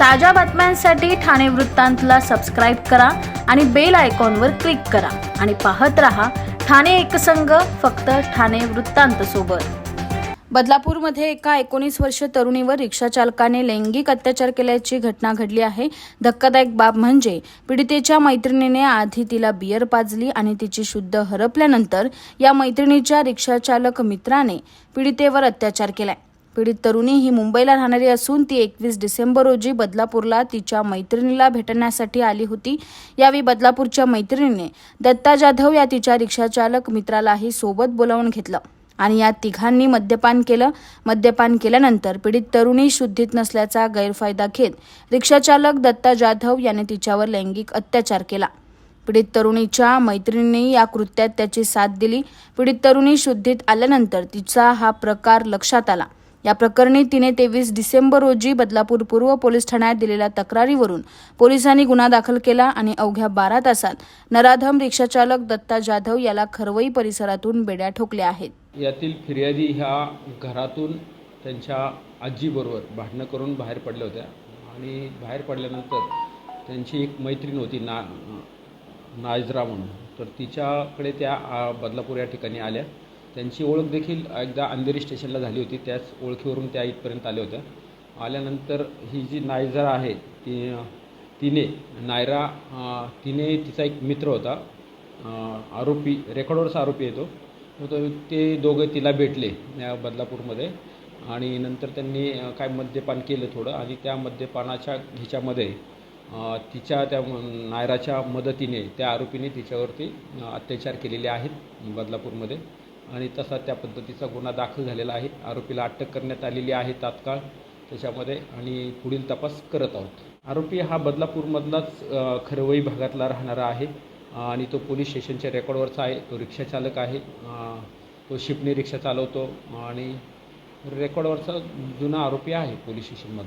ताज्या बातम्यांसाठी ठाणे वृत्तांतला सबस्क्राईब करा आणि बेल आयकॉनवर क्लिक करा. आणि पाहत रहा ठाणे एकसंघ फक्त ठाणे वृत्तांत सोबत. बदलापूरमध्ये एका एकोणीस वर्ष तरुणीवर रिक्षाचालकाने लैंगिक अत्याचार केल्याची घटना घडली आहे. धक्कादायक बाब म्हणजे पीडितेच्या मैत्रिणीने आधी तिला बियर पाजली आणि तिची शुद्ध हरपल्यानंतर या मैत्रिणीच्या रिक्षाचालक मित्राने पीडितेवर अत्याचार केलाय. पीडित तरुणी ही मुंबईला राहणारी असून ती एकवीस डिसेंबर रोजी बदलापूरला तिच्या मैत्रिणीला भेटण्यासाठी आली होती. यावेळी बदलापूरच्या मैत्रिणीने दत्ता जाधव या तिच्या रिक्षाचालक मित्रालाही सोबत बोलावून घेतलं आणि या तिघांनी मद्यपान केलं. मद्यपान केल्यानंतर पीडित तरुणी शुद्धीत नसल्याचा गैरफायदा घेत रिक्षाचालक दत्ता जाधव याने तिच्यावर लैंगिक अत्याचार केला. पीडित तरुणीच्या मैत्रिणीने या कृत्यात त्याची साथ दिली. पीडित तरुणी शुद्धीत आल्यानंतर तिचा हा प्रकार लक्षात आला. या प्रकरणी तिने तेवीस डिसेंबर रोजी बदलापूर पूर्व पोलीस ठाण्यात दिलेल्या तक्रारीवरून पोलिसांनी गुन्हा दाखल केला आणि अवघ्या बारा तासात नराधम रिक्षाचालक दत्ता जाधव याला खरवई परिसरातून बेड्या ठोकल्या आहेत. यातील फिर्यादी ह्या घरातून त्यांच्या आजीबरोबर भांडणं करून बाहेर पडल्या होत्या. आणि बाहेर पडल्यानंतर त्यांची एक मैत्रीण होती ना नाजरा म्हणून. तर तिच्याकडे त्या बदलापूर या ठिकाणी आल्या. त्यांची ओळख देखील एकदा अंधेरी स्टेशनला झाली होती. त्याच ओळखीवरून त्या इथपर्यंत आल्या होत्या. आल्यानंतर ही जी नायजरा आहे ती तिने नायरा तिने तिचा एक मित्र होता. आरोपी रेकॉर्डवरचा आरोपी येतो तो. ते दोघं तिला भेटले या बदलापूरमध्ये. आणि नंतर त्यांनी काय मद्यपान केलं थोडं. आणि त्या मद्यपानाच्या ह्याच्यामध्ये तिच्या त्या नायराच्या मदतीने त्या आरोपीने तिच्यावरती अत्याचार केलेले आहेत बदलापूरमध्ये. आणि तसा त्या पद्धतीचा गुन्हा दाखल झालेला आहे. आरोपीला अटक करण्यात आलेली आहे तात्काळ त्याच्यामध्ये आणि पुढील तपास करत आहोत. आरोपी हा बदलापूरमधलाच खरवई भागातला राहणारा आहे. आणि तो पोलीस स्टेशनच्या रेकॉर्डवरचा आहे. तो रिक्षाचालक आहे. तो शिपने रिक्षा चालवतो आणि रेकॉर्डवरचा जुना आरोपी आहे पोलीस स्टेशनमधला.